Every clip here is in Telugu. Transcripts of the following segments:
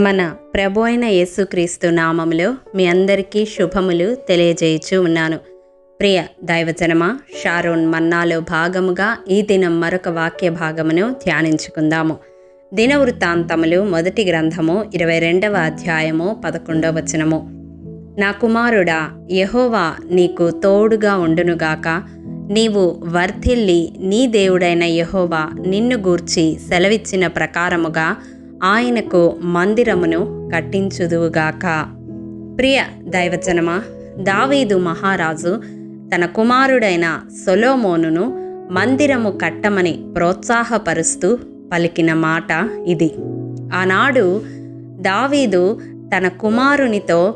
మన ప్రభు అయిన యేసుక్రీస్తు నామములో మీ అందరికీ శుభములు తెలియజేయచూ ఉన్నాను. ప్రియ దైవజనమా షారోన్ మన్నాలో భాగముగా ఈ దినం మరొక వాక్య భాగమును ధ్యానించుకుందాము. దినవృత్తాంతములు మొదటి గ్రంథము ఇరవై రెండవ అధ్యాయము పదకొండవ వచనము. నా కుమారుడా యహోవా నీకు తోడుగా ఉండునుగాక. నీవు వర్ధిల్లి నీ దేవుడైన యహోవా నిన్ను గూర్చి సెలవిచ్చిన ప్రకారముగా ఆయనకు మందిరమును కట్టించుదువుగాక. ప్రియ దైవజనమా దావీదు మహారాజు తన కుమారుడైన సొలోమోనును మందిరము కట్టమని ప్రోత్సాహపరుస్తూ పలికిన మాట ఇది. ఆనాడు దావీదు తన కుమారునితో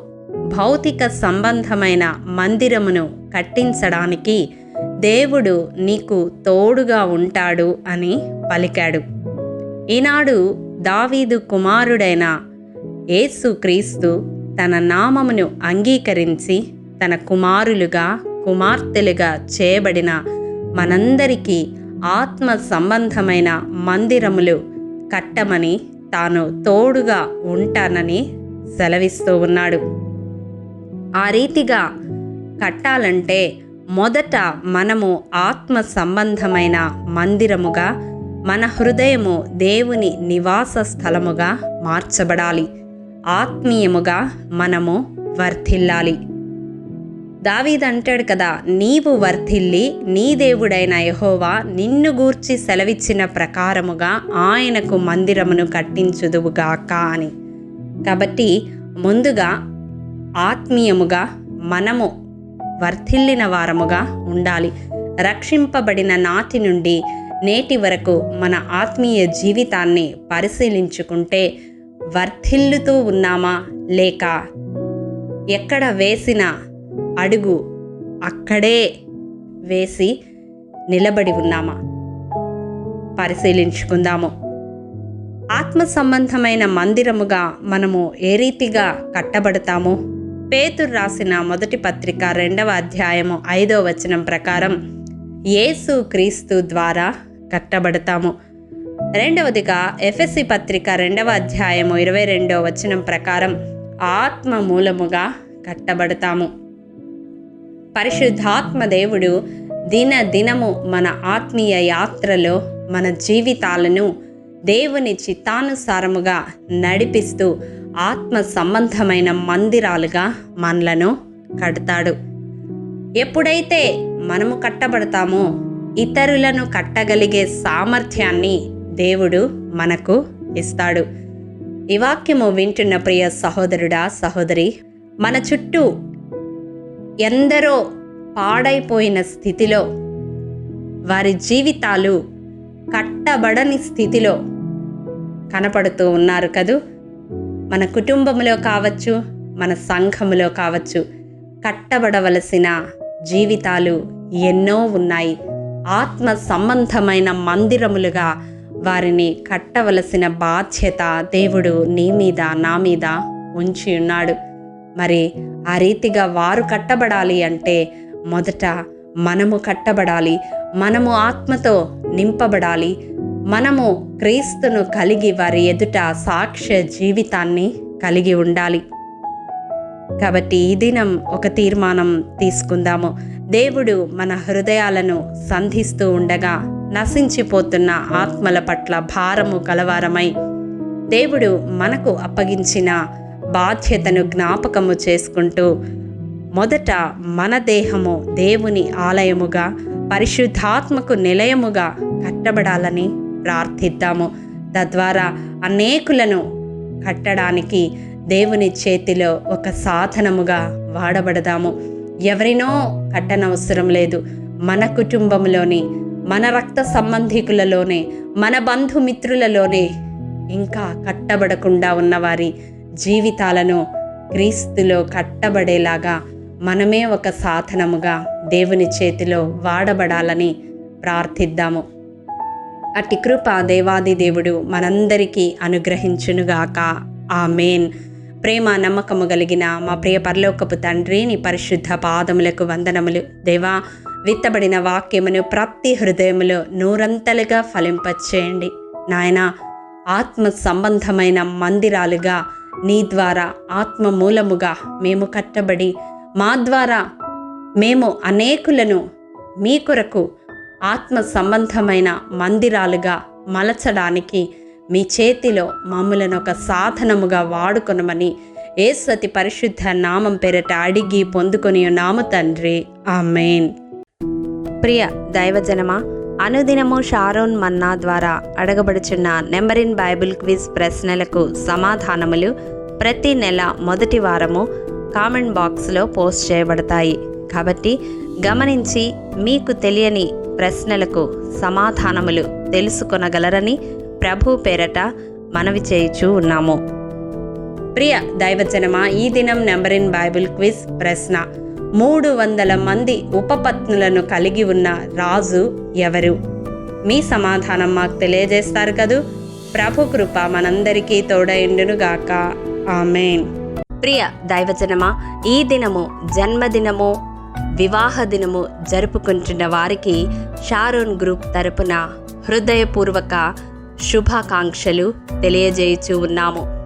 భౌతిక సంబంధమైన మందిరమును కట్టించడానికి దేవుడు నీకు తోడుగా ఉంటాడు అని పలికాడు. ఈనాడు దావీదు కుమారుడైన ఏసుక్రీస్తు తన నామమును అంగీకరించి తన కుమారులుగా కుమార్తెలుగా చేయబడిన మనందరికీ ఆత్మ సంబంధమైన మందిరములు కట్టమని తాను తోడుగా ఉంటానని సెలవిస్తూ ఉన్నాడు. ఆ రీతిగా కట్టాలంటే మొదట మనము ఆత్మ సంబంధమైన మందిరముగా మన హృదయము దేవుని నివాస స్థలముగా మార్చబడాలి. ఆత్మీయముగా మనము వర్ధిల్లాలి. దావీదంటాడు కదా నీవు వర్ధిల్లి నీ దేవుడైన యహోవా నిన్ను గూర్చి సెలవిచ్చిన ప్రకారముగా ఆయనకు మందిరమును కట్టించుదువుగాక అని. కాబట్టి ముందుగా ఆత్మీయముగా మనము వర్ధిల్లిన వారముగా ఉండాలి. రక్షింపబడిన నాటి నుండి నేటి వరకు మన ఆత్మీయ జీవితాన్ని పరిశీలించుకుంటే వర్ధిల్లుతూ ఉన్నామా లేక ఎక్కడ వేసిన అడుగు అక్కడే వేసి నిలబడి ఉన్నామా? పరిశీలించుకుందాము. ఆత్మ సంబంధమైన మందిరముగా మనము ఏ రీతిగా కట్టబడతామో? పేతురు రాసిన మొదటి పత్రిక రెండవ అధ్యాయము ఐదో వచనం ప్రకారం యేసు క్రీస్తు ద్వారా కట్టబడతాము. రెండవదిగా ఎఫ్ఎస్సి పత్రిక రెండవ అధ్యాయము ఇరవై రెండవ వచనం ప్రకారం ఆత్మ మూలముగా కట్టబడతాము. పరిశుద్ధాత్మ దేవుడు దిన దినము మన ఆత్మీయ యాత్రలో మన జీవితాలను దేవుని చిత్తానుసారముగా నడిపిస్తూ ఆత్మ సంబంధమైన మందిరాలుగా మనలను కడతాడు. ఎప్పుడైతే మనము కట్టబడతామో ఇతరులను కట్టగలిగే సామర్థ్యాన్ని దేవుడు మనకు ఇస్తాడు. ఈ వాక్యము వింటున్న ప్రియ సహోదరుడా సహోదరి మన చుట్టూ ఎందరో పాడైపోయిన స్థితిలో వారి జీవితాలు కట్టబడని స్థితిలో కనపడుతూ ఉన్నారు కదూ? మన కుటుంబంలో కావచ్చు మన సంఘములో కావచ్చు కట్టబడవలసిన జీవితాలు ఎన్నో ఉన్నాయి. ఆత్మ సంబంధమైన మందిరములుగా వారిని కట్టవలసిన బాధ్యత దేవుడు నీ మీద నా మీద ఉంచి ఉన్నాడు. మరి ఆ రీతిగా వారు కట్టబడాలి అంటే మొదట మనము కట్టబడాలి. మనము ఆత్మతో నింపబడాలి. మనము క్రీస్తును కలిగి వారి ఎదుట సాక్ష్య జీవితాన్ని కలిగి ఉండాలి. కాబట్టి ఈ దినం ఒక తీర్మానం తీసుకుందాము. దేవుడు మన హృదయాలను సంధిస్తూ ఉండగా నశించిపోతున్న ఆత్మల పట్ల భారము కలవారమై దేవుడు మనకు అప్పగించిన బాధ్యతను జ్ఞాపకము చేసుకుంటూ మొదట మన దేహము దేవుని ఆలయముగా పరిశుద్ధాత్మకు నిలయముగా కట్టబడాలని ప్రార్థిద్దాము. తద్వారా అనేకులను కట్టడానికి దేవుని చేతిలో ఒక సాధనముగా వాడబడదాము. ఎవరినో కట్టనవసరం లేదు. మన కుటుంబంలోని మన రక్త సంబంధికులలోనే మన బంధుమిత్రులలోనే ఇంకా కట్టబడకుండా ఉన్నవారి జీవితాలను క్రీస్తులో కట్టబడేలాగా మనమే ఒక సాధనముగా దేవుని చేతిలో వాడబడాలని ప్రార్థిద్దాము. అటి కృప దేవాది దేవుడు మనందరికీ అనుగ్రహించునుగాక. ఆ మేన్ ప్రేమ నమ్మకము కలిగిన మా ప్రియ పరలోకపు తండ్రి నీ పరిశుద్ధ పాదములకు వందనములు. దేవా విత్తబడిన వాక్యమును ప్రతి హృదయములో నూరంతలుగా ఫలింపచేయండి. నాయన ఆత్మ సంబంధమైన మందిరాలుగా నీ ద్వారా ఆత్మ మూలముగా మేము కట్టబడి మా ద్వారా మేము అనేకులను మీ కొరకు ఆత్మ సంబంధమైన మందిరాలుగా మలచడానికి మీ చేతిలో మమ్మలను ఒక సాధనముగా వాడుకొనమని ఏసతి పరిశుద్ధ నామం పేరట అడిగి పొందుకొని నాము తండ్రి. ఆమెన్. ప్రియ దైవజనమా అనుదినము షారోన్ మన్నా ద్వారా అడగబడుచున్న నెంబర్ ఇన్ బైబిల్ క్విజ్ ప్రశ్నలకు సమాధానములు ప్రతి నెల మొదటి వారము కామెంట్ బాక్స్లో పోస్ట్ చేయబడతాయి. కాబట్టి గమనించి మీకు తెలియని ప్రశ్నలకు సమాధానములు తెలుసుకొనగలరని ప్రభు పేరట మనవి చేయుచూ ఉన్నాము. ప్రియ దైవజనమా ఈ దినం నెంబర్ ఇన్ బైబిల్ క్విజ్ ప్రశ్న. మూడు వందల మంది ఉపపత్నులను కలిగి ఉన్న రాజు ఎవరు? మీ సమాధానం మాకు తెలియజేస్తారు కదూ. ప్రభు కృప మనందరికీ తోడైండునుగాక. ఆమెన్. ప్రియ దైవజనమా ఈ దినము జన్మదినము వివాహ దినము జరుపుకుంటున్న వారికి షారోన్ గ్రూప్ తరపున హృదయపూర్వక శుభాకాంక్షలు తెలియజేయచూ ఉన్నాము.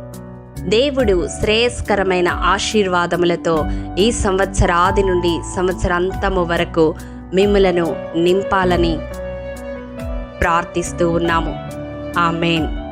దేవుడు శ్రేయస్కరమైన ఆశీర్వాదములతో ఈ సంవత్సరాది నుండి సంవత్సరాంతము వరకు మిమ్మలను నింపాలని ప్రార్థిస్తూ ఉన్నాము. ఆమెన్.